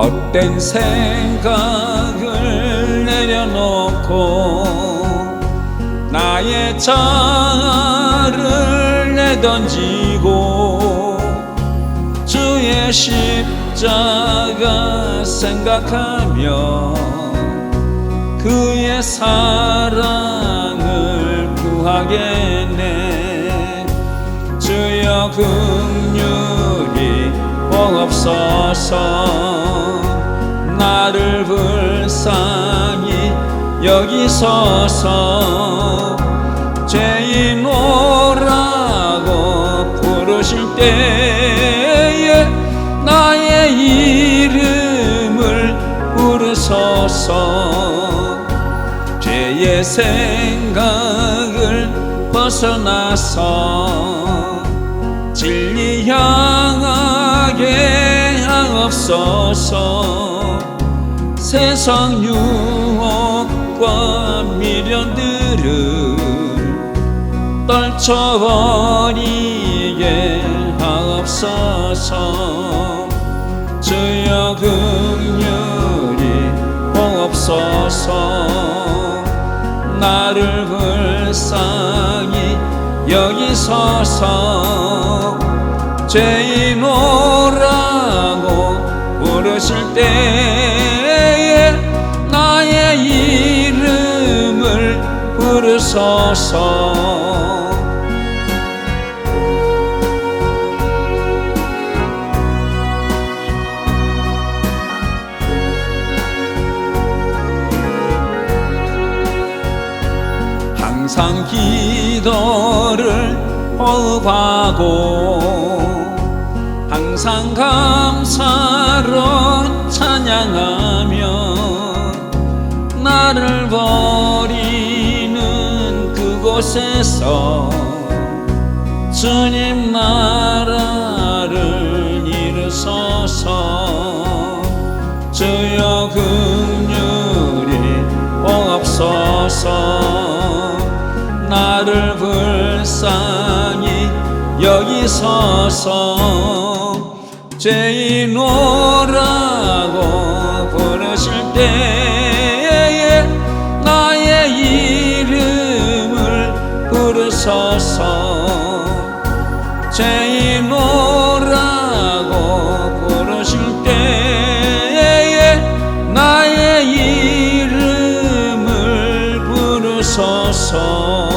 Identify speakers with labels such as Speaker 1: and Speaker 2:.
Speaker 1: 헛된 생각을 내려놓고 나의 자아를 내던지고 주의 십자가 생각하며 그의 사랑을 구하겠네. 주여 긍휼히 보옵소서 나를 불쌍히 여기소서. 죄인 오라고 부르실 때에 나의 이름을 부르소서. 죄의 생각을 벗어나서 진리 향하게 하옵소서 세상 유혹과 미련들을 떨쳐버리게 하옵소서 주여 긍휼히 보옵소서 나를 불쌍히 여기소서 죄인오라고 부르실 때 부르소서. 항상 기도를 호흡하고 항상 감사로 찬양하며 나를 버리는 그 곳에서 주님 나라를 이루소서. 주여 긍휼히 보옵소서. 나를 불쌍히 여기소서. 죄인오라고 부르실 때 부르소서 죄인오라고 부르실 때에 나의 이름을 부르소서